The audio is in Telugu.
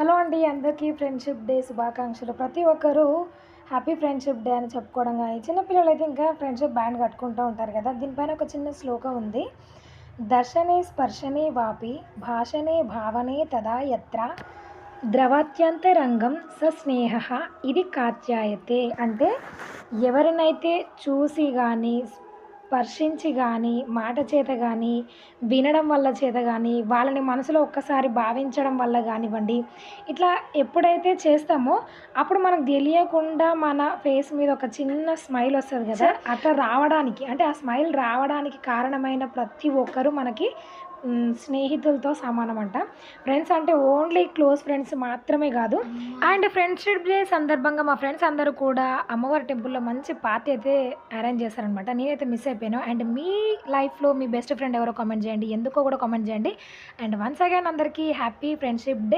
హలో అండి అందరికీ ఫ్రెండ్షిప్ డే శుభాకాంక్షలు. ప్రతి ఒక్కరూ హ్యాపీ ఫ్రెండ్షిప్ డే అని చెప్పుకోవడం కానీ చిన్నపిల్లలు అయితే ఇంకా ఫ్రెండ్షిప్ బ్యాండ్ కట్టుకుంటూ ఉంటారు కదా. దీనిపైన ఒక చిన్న శ్లోకం ఉంది. దర్శనే స్పర్శనే వాపి భాషనే భావనే తదా యత్ర ద్రవాత్యంతరంగం సస్నేహ ఇది కాత్యాయతే. అంటే ఎవరినైతే చూసి కానీ స్పర్శించి కానీ మాట చేత కానీ వినడం వల్ల చేత కానీ వాళ్ళని మనసులో ఒక్కసారి భావించడం వల్ల కానివ్వండి ఇట్లా ఎప్పుడైతే చేస్తామో అప్పుడు మనకు తెలియకుండా మన ఫేస్ మీద ఒక చిన్న స్మైల్ వస్తుంది కదా? అట్లా రావడానికి అంటే ఆ స్మైల్ రావడానికి కారణమైన ప్రతి ఒక్కరూ మనకి స్నేహితులతో సమానం అంట ఫ్రెండ్స్ అంటే ఓన్లీ క్లోజ్ ఫ్రెండ్స్ మాత్రమే కాదు. అండ్ ఫ్రెండ్షిప్ డే సందర్భంగా మా ఫ్రెండ్స్ అందరూ కూడా అమ్మవారి టెంపుల్లో మంచి పార్టీ అయితే అరేంజ్ చేశారనమాట నేనైతే మిస్ అయిపోయాను. అండ్ మీ లైఫ్లో మీ బెస్ట్ ఫ్రెండ్ ఎవరో కామెంట్ చేయండి. ఎందుకో కూడా కామెంట్ చేయండి. అండ్ వన్స్ అగైన్ అందరికీ హ్యాపీ ఫ్రెండ్షిప్ డే.